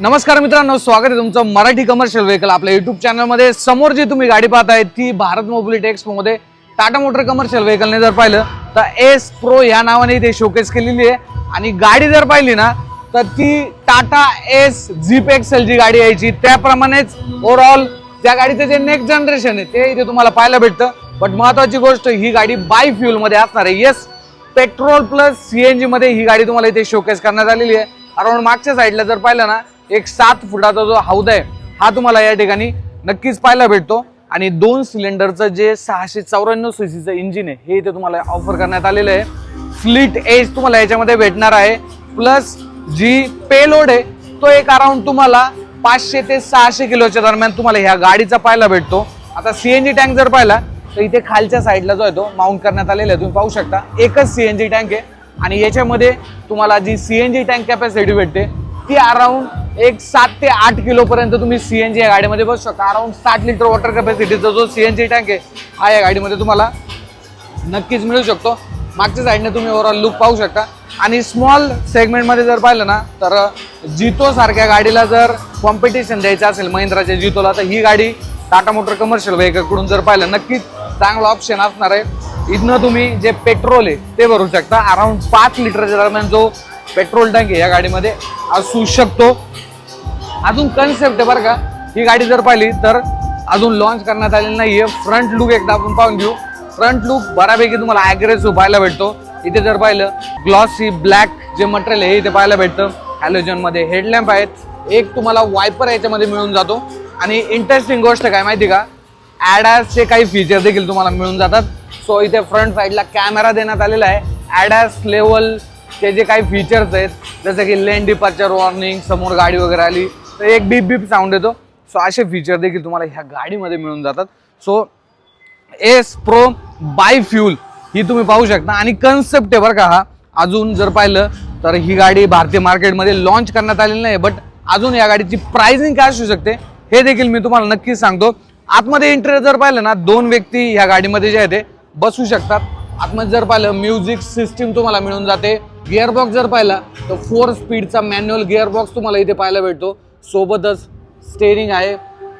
नमस्कार मित्रांनो स्वागत आहे तुमचं मराठी कमर्शियल व्हेकल आपल्या युट्यूब चॅनलमध्ये समोर जी तुम्ही गाडी पाहत आहे ती भारत मोबिलिटी एक्सपोमध्ये टाटा मोटर कमर्शियल व्हेकलने जर पाहिलं तर एस प्रो या नावाने इथे शोकेस केलेली आहे. आणि गाडी जर पाहिली ना तर ती टाटा एस झीप एक्सेल जी गाडी यायची त्याप्रमाणेच ओव्हरऑल त्या गाडीचं जे नेक्स्ट जनरेशन आहे ते इथे तुम्हाला पाहायला भेटतं. बट महत्वाची गोष्ट ही गाडी बाय फ्यूलमध्ये असणार आहे. येस पेट्रोल प्लस सीएनजी मध्ये ही गाडी तुम्हाला इथे शोकेस करण्यात आलेली आहे. अराउंड मागच्या साईडला जर पाहिलं ना एक सात फुटाचा जो हौद आहे हा तुम्हाला या ठिकाणी नक्कीच पाहायला भेटतो. आणि दोन सिलेंडरचं जे सहाशे चौऱ्याण्णव सीसीचं इंजिन आहे हे इथे तुम्हाला ऑफर करण्यात आलेलं आहे. फ्लीट एज तुम्हाला याच्यामध्ये भेटणार आहे. प्लस जी पेलोड आहे तो एक अराउंड तुम्हाला पाचशे ते सहाशे किलोच्या दरम्यान तुम्हाला ह्या गाडीचा पाहायला भेटतो. आता सीएनजी टँक जर पाहिला तर इथे खालच्या साईडला जो आहे तो माउंट करण्यात आलेला आहे. तुम्ही पाहू शकता एकच सीएनजी टँक आहे. आणि याच्यामध्ये तुम्हाला जी सीएनजी टँक कॅपॅसिटी भेटते ती अराउंड एक सात ते आठ किलो पर्यंत तुम्ही सीएनजी या गाडीमध्ये बसू शकता. अराउंड साठ लिटर वॉटर कॅपॅसिटीचा जो सीएनजी टँक आहे हा या गाडीमध्ये तुम्हाला नक्कीच मिळू शकतो. मागच्या साईडने तुम्ही ओव्हरऑल लुक पाहू शकता. आणि स्मॉल सेगमेंटमध्ये जर पाहिलं ना तर जितो सारख्या गाडीला जर कॉम्पिटिशन द्यायचं असेल महिंद्राच्या जितोला तर ही गाडी टाटा मोटर कमर्शियल व्हेकलकडून जर पाहिलं नक्कीच चांगला ऑप्शन असणार आहे. इथनं तुम्ही जे पेट्रोल आहे ते भरू शकता. अराउंड पाच लिटरच्या दरम्यान जो पेट्रोल टँक आहे या गाडीमध्ये असू शकतो. अजून कन्सेप्ट आहे बरं का. ही गाडी जर पाहिली तर अजून लॉन्च करण्यात आलेली नाहीये. फ्रंट लुक एकदा आपण पाहून घेऊ. फ्रंट लुक बऱ्यापैकी तुम्हाला ॲग्रेसिव्ह पाहायला भेटतो. इथे जर पाहिलं ग्लॉसी ब्लॅक जे मटेरियल आहे हे इथे पाहायला भेटतं. हॅलोजनमध्ये हेडलॅम्प आहेत. एक तुम्हाला वायपर याच्यामध्ये मिळून जातो. आणि इंटरेस्टिंग गोष्ट काय माहिती का? ॲडॅसचे काही फीचर देखील तुम्हाला मिळून जातात. सो इथे फ्रंट साईडला कॅमेरा देण्यात आलेला आहे. ॲडॅस लेवलचे जे काही फीचर्स आहेत जसं की लेन डिपार्चर वॉर्निंग समोर गाडी वगैरे आली तर एक बीप बीप साऊंड येतो. सो असे फीचर देखील तुम्हाला ह्या गाडीमध्ये मिळून जातात. So ace pro bi fuel ही तुम्ही पाहू शकता. आणि कन्सेप्ट आहे बरं का हा. अजून जर पाहिलं तर ही गाडी भारतीय मार्केटमध्ये लॉन्च करण्यात आलेली नाही बट अजून या गाडीची प्राइसिंग काय असू शकते हे देखील मी तुम्हाला नक्कीच सांगतो. आतमध्ये इंटरेस्ट जर पाहिलं ना दोन व्यक्ती ह्या गाडीमध्ये जे आहे ते बसू शकतात. आतमध्ये जर पाहिलं म्युझिक सिस्टीम तुम्हाला मिळून जाते. गिअरबॉक्स जर पाहिला तर फोर स्पीडचा मॅन्युअल गिअरबॉक्स तुम्हाला इथे पाहायला भेटतो. सोबतच स्टेरिंग आहे.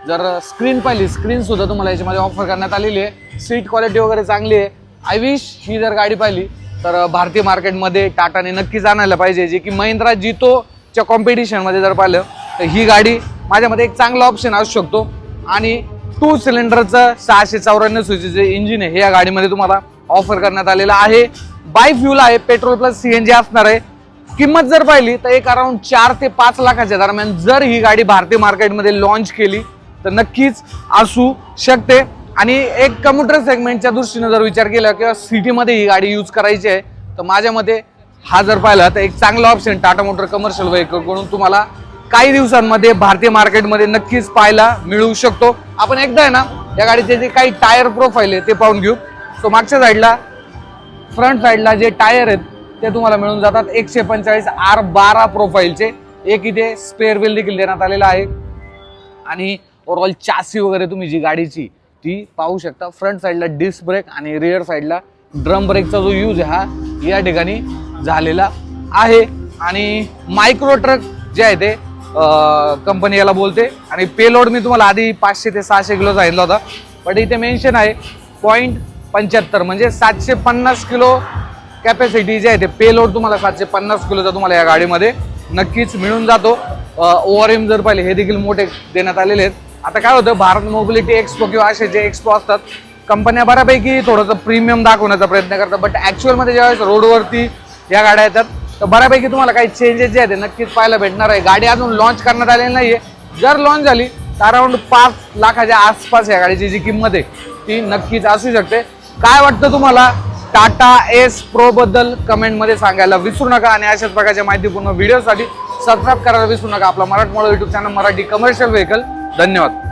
जर स्क्रीन पाहिली स्क्रीन सुद्धा तुम्हाला याच्यामध्ये ऑफर करण्यात आलेली आहे. सीट क्वालिटी वगैरे चांगली आहे. आय विश ही जर गाडी पाहिली तर भारतीय मार्केटमध्ये टाटाने नक्कीच आणायला पाहिजे. जे की महिंद्रा जितोच्या कॉम्पिटिशनमध्ये जर पाहिलं तर ही गाडी माझ्यामध्ये एक चांगला ऑप्शन असू शकतो. आणि टू सिलेंडरचं सहाशे चौऱ्याण्णव जे इंजिन आहे हे या गाडीमध्ये तुम्हाला ऑफर करण्यात आलेलं आहे. बाय फ्यूल आहे पेट्रोल प्लस जी असणार आहे. किंमत जर पाहिली तर एक अराउंड चार ते पाच लाखाच्या दरम्यान जर ही गाडी भारतीय मार्केटमध्ये लॉन्च केली तर नक्कीच असू शकते. आणि एक कम्प्युटर सेगमेंटच्या दृष्टीने जर विचार केला किंवा सिटीमध्ये ही गाडी यूज करायची आहे तर माझ्या मते हा जर पाहिला तर एक चांगला ऑप्शन टाटा मोटर कमर्शियल व्हेकलकडून तुम्हाला काही दिवसांमध्ये भारतीय मार्केटमध्ये नक्कीच पाहायला मिळू शकतो. आपण एकदा आहे ना या गाडीचे जे काही टायर प्रोफाईल आहे ते पाहून घेऊ. सो मागच्या साईडला फ्रंट साईडला जे टायर आहेत ते तुम्हाला मिळून जातात. एकशे पंचेचाळीस आर बारा प्रोफाईलचे. एक इथे स्पेअर व्हील देखील देण्यात आलेला आहे. आणि ओव्हरऑल चासी वगैरे तुम्ही जी गाडीची ती पाहू शकता. फ्रंट साईडला डिस्क ब्रेक आणि रिअर साईडला ड्रम ब्रेकचा जो यूज हा या ठिकाणी झालेला आहे. आणि मायक्रो ट्रक जे आहे ते कंपनी याला बोलते. आणि पेलोड मी तुम्हाला आधी पाचशे ते सहाशे किलो सांगितला होता. बट इथे मेन्शन आहे पॉईंट पंच्याहत्तर म्हणजे सातशे पन्नास किलो कॅपॅसिटी जे आहे ते पेलोड तुम्हाला सातशे पन्नास किलोचा तुम्हाला या गाडीमध्ये नक्कीच मिळून जातो. ओ आर एम जर पाहिले हे देखील मोठे देण्यात आलेले आहेत. आता काय होतं भारत मोबिलिटी एक्सपो किंवा असे जे एक्सपो असतात कंपन्या बऱ्यापैकी थोडंसं प्रीमियम दाखवण्याचा प्रयत्न करतात. बट ॲक्च्युअलमध्ये ज्यावेळेस रोडवरती या गाड्या येतात तर बऱ्यापैकी तुम्हाला काही चेंजेस जे आहेत ते नक्कीच पाहायला भेटणार आहे. गाडी अजून लॉन्च करण्यात आलेली नाही आहे जर लॉन्च झाली तर अराऊंड पाच लाखाच्या आसपास या गाडीची जी किंमत आहे ती नक्कीच असू शकते. काय वाटतं तुम्हाला? टाटा एस प्रो बद्दल कमेंटमध्ये सांगायला विसरू नका आणि अशाच प्रकारच्या माहितीपूर्ण व्हिडिओसाठी सबस्क्राईब करायला विसरू नका. आपला मराठमोळा YouTube channel Marathi commercial vehicle धन्यवाद.